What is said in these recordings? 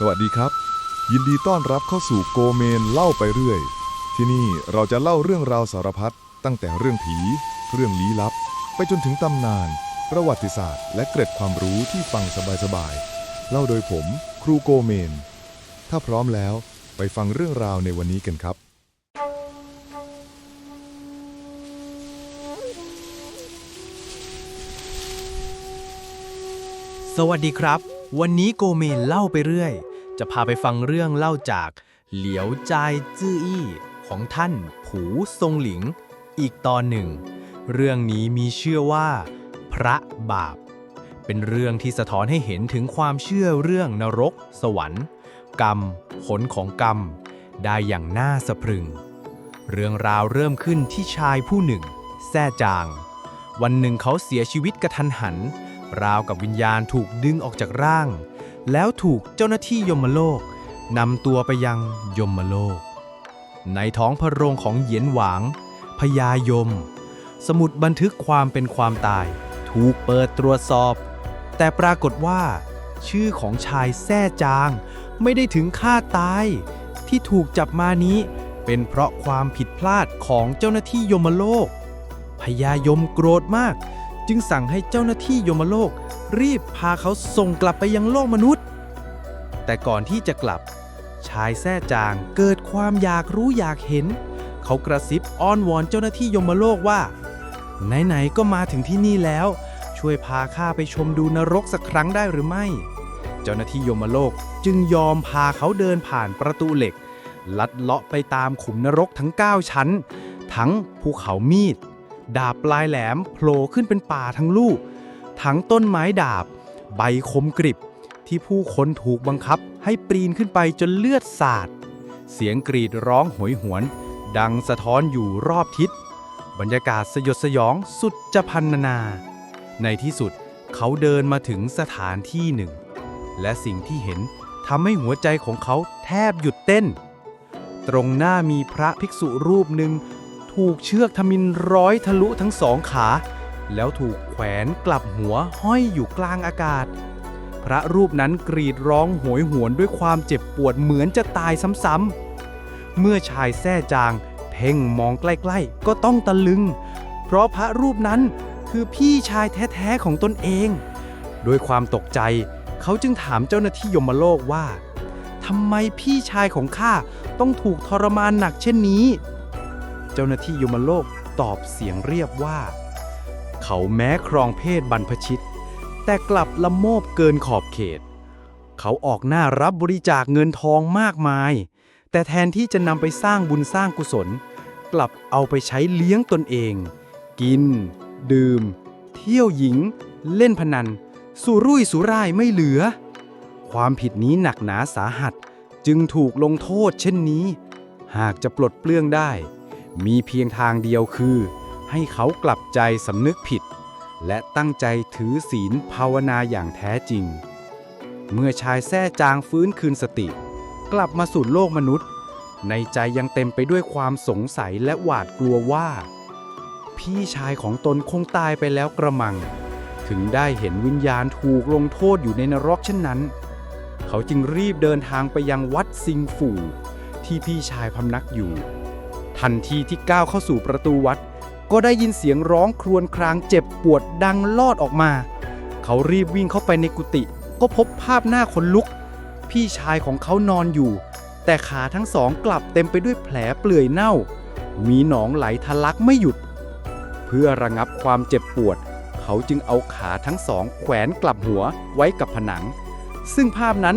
สวัสดีครับ ยินดีต้อนรับเข้าสู่โกเมนเล่าไปเรื่อย ที่นี่เราจะเล่าเรื่องราวสารพัดตั้งแต่เรื่องผี เรื่องลี้ลับ ไปจนถึงตำนาน ประวัติศาสตร์ และเกร็ดความรู้ที่ฟังสบายๆเล่าโดยผมครูโกเมน ถ้าพร้อมแล้วไปฟังเรื่องราวในวันนี้กันครับ สวัสดีครับ วันนี้โกเมนเล่าไปเรื่อย จะพาไปฟังเรื่องเล่าจากเหลียวจายจื้ออี้ของท่านผูทรงหลิง อีกตอนหนึ่ง เรื่องนี้มีชื่อว่า พระบาป เป็นเรื่องที่สะท้อนให้เห็นถึงความเชื่อเรื่องนรก สวรรค์ กรรม ผลของกรรม ได้อย่างน่าสะพรึง เรื่องราวเริ่มขึ้นที่ชายผู้หนึ่งแซ่จาง วันหนึ่งเขาเสียชีวิตกระทันหัน ราวกับวิญญาณถูกดึงออกจากร่าง แล้วถูกเจ้าหน้าที่ยมโลกนำตัวไปยังยมโลก ในท้องพระโรงของเหยียนหวางพญายม สมุดบันทึกความเป็นความตาย ถูกเปิดตรวจสอบ แต่ปรากฏว่า ชื่อของชายแซ่จาง ไม่ได้ถึงฆ่าตาย ที่ถูกจับมานี้เป็นเพราะความผิดพลาดของเจ้าหน้าที่ยมโลกพญายมโกรธมาก จึงสั่งให้เจ้าหน้าที่ยมโลก รีบพาเขาส่งกลับไปยังโลกมนุษย์ แต่ก่อนที่จะกลับ ชายแท้จางเกิดความอยากรู้อยากเห็น เขากระซิบอ้อนวอนเจ้าหน้าที่ยมโลกว่า ไหนๆก็มาถึงที่นี่แล้ว ช่วยพาข้าไปชมดูนรกสักครั้งได้หรือไม่ เจ้าหน้าที่ยมโลกจึงยอมพาเขาเดินผ่านประตูเหล็ก ลัดเลาะไปตามขุมนรกทั้ง 9 ชั้น ทั้งภูเขามีด ดาบปลายแหลมโผล่ขึ้นเป็นป่าทั้งลูก ทั้งต้นไม้ดาบ ใบคมกริบ ที่ผู้คนถูกบังคับให้ปีนขึ้นไปจนเลือดสาด เสียงกรีดร้องโหยหวน ดังสะท้อนอยู่รอบทิศ บรรยากาศสยดสยองสุดจะพันนา ในที่สุดเขาเดินมาถึงสถานที่หนึ่ง และสิ่งที่เห็นทำให้หัวใจของเขาแทบหยุดเต้น ตรงหน้ามีพระภิกษุรูปหนึ่ง ถูกเชือกทมินร้อยทะลุทั้งสองขา แล้วถูกแขวนกลับหัวห้อยอยู่กลางอากาศ พระรูปนั้นกรีดร้องโหยหวนด้วยความเจ็บปวดเหมือนจะตายซ้ำๆ เมื่อชายแท้จางเพ่งมองใกล้ๆ ก็ต้องตะลึง เพราะพระรูปนั้นคือพี่ชายแท้ๆของตนเอง ด้วยความตกใจเขาจึงถามเจ้าหน้าที่ยมโลกว่าทำไมพี่ชายของข้าต้องถูกทรมานหนักเช่นนี้ จ้าหน้าที่ยมโลกตอบเสียงเรียบว่า เขาแม้ครองเพศบรรพชิต แต่กลับละโมบเกินขอบเขต เขาออกหน้ารับบริจาคเงินทองมากมาย แต่แทนที่จะนำไปสร้างบุญสร้างกุศล กลับเอาไปใช้เลี้ยงตนเอง กิน ดื่ม เที่ยวหญิง เล่นพนัน สุรุ่ยสุร่ายไม่เหลือ ความผิดนี้หนักหนาสาหัสจึงถูกลงโทษเช่นนี้ หากจะปลดเปลื้องได้ มีเพียงทางเดียวคือ ให้เขากลับใจสำนึกผิด และตั้งใจถือศีลภาวนาอย่างแท้จริง เมื่อชายแท้จางฟื้นคืนสติ กลับมาสู่โลกมนุษย์ ในใจยังเต็มไปด้วยความสงสัยและหวาดกลัวว่า พี่ชายของตนคงตายไปแล้วกระมัง ถึงได้เห็นวิญญาณถูกลงโทษอยู่ในนรกเช่นนั้น เขาจึงรีบเดินทางไปยังวัดซิงฝู่ที่พี่ชายพำนักอยู่ ทันทีที่ก้าวเข้าสู่ประตูวัด ก็ได้ยินเสียงร้องครวญครางเจ็บปวดดังลอดออกมา เขารีบวิ่งเข้าไปในกุฏิก็พบภาพหน้าขนลุก พี่ชายของเขานอนอยู่ แต่ขาทั้งสองกลับเต็มไปด้วยแผลเปลื่อยเน่า มีหนองไหลทะลักไม่หยุด เพื่อระงับความเจ็บปวด เขาจึงเอาขาทั้งสองแขวนกลับหัวไว้กับผนัง ซึ่งภาพนั้น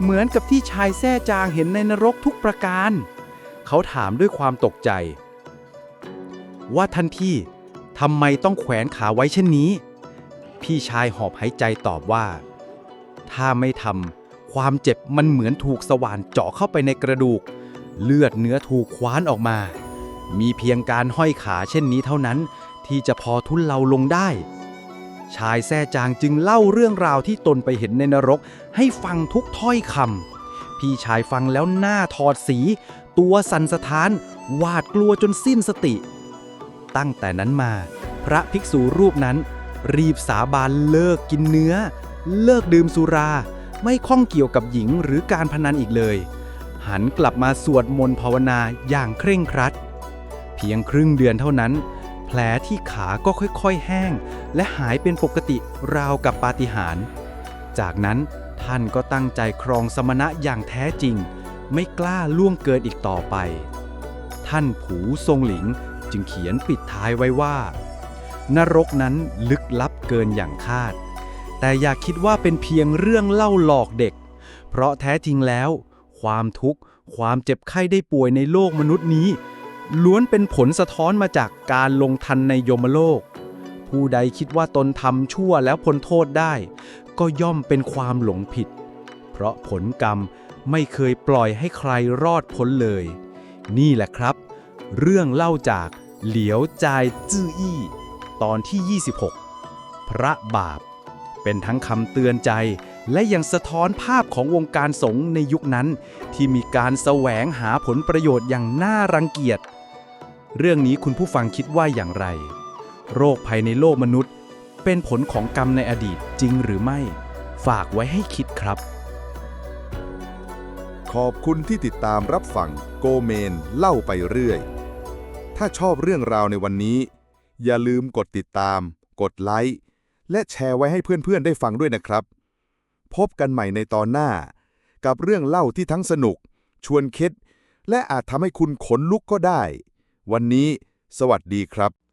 เหมือนกับที่ชายแท้จางเห็นในนรกทุกประการ เขาถามด้วยความตกใจ ว่าท่านพี่ทำไมต้องแขวนขาไว้เช่นนี้ พี่ชายหอบหายใจตอบว่า ถ้าไม่ทำความเจ็บมันเหมือนถูกสว่านเจาะเข้าไปในกระดูก เลือดเนื้อถูกคว้านออกมา มีเพียงการห้อยขาเช่นนี้เท่านั้น ที่จะพอทุนเลาลงได้ ชายแท้จางจึงเล่าเรื่องราวที่ตนไปเห็นในนรกให้ฟังทุกถ้อยคำ พี่ชายฟังแล้วหน้าถอดสี ตัวสั่นสะท้านหวาดกลัวจนสิ้นสติ ตั้งแต่นั้นมา พระภิกษุรูปนั้น รีบสาบานเลิกกินเนื้อ เลิกดื่มสุรา ไม่ข้องเกี่ยวกับหญิงหรือการพนันอีกเลย หันกลับมาสวดมนต์ภาวนาอย่างเคร่งครัด เพียงครึ่งเดือนเท่านั้น แผลที่ขาก็ค่อยๆแห้ง และหายเป็นปกติราวกับปาฏิหาริย์จากนั้น ท่านก็ตั้งใจครองสมณะอย่างแท้จริง ไม่กล้าล่วงเกินอีกต่อไป ท่านผูทรงหลิงจึงเขียนปิดท้ายไว้ว่า นรกนั้นลึกลับเกินอย่างคาด แต่อย่าคิดว่าเป็นเพียงเรื่องเล่าหลอกเด็ก เพราะแท้จริงแล้ว ความทุกข์ ความเจ็บไข้ได้ป่วยในโลกมนุษย์นี้ ล้วนเป็นผลสะท้อนมาจากการลงทันในยมโลก ผู้ใดคิดว่าตนทำชั่วแล้วพ้นโทษได้ ก็ย่อมเป็นความหลงผิด เพราะผลกรรมไม่เคยปล่อยให้ใครรอดพ้นเลย นี่แหละครับ เรื่องเล่าจากเหลียวจายจื้ออี้ ตอนที่ 26 พระบาป เป็นทั้งคำเตือนใจและยังสะท้อนภาพของวงการสงฆ์ในยุคนั้น ที่มีการแสวงหาผลประโยชน์อย่างน่ารังเกียจ เรื่องนี้คุณผู้ฟังคิดว่าอย่างไร โรคภัยในโลกมนุษย์ เป็นผลของกรรมในอดีตจริงหรือไม่ ฝากไว้ให้คิดครับ ขอบคุณที่ติดตามรับฟังโกเมนเล่าไปเรื่อย ถ้าชอบเรื่องราวในวันนี้ อย่าลืมกดติดตาม กดไลค์ และแชร์ไว้ให้เพื่อนๆได้ฟังด้วยนะครับ พบกันใหม่ในตอนหน้า กับเรื่องเล่าที่ทั้งสนุก ชวนคิด และอาจทำให้คุณขนลุกก็ได้ วันนี้ สวัสดีครับ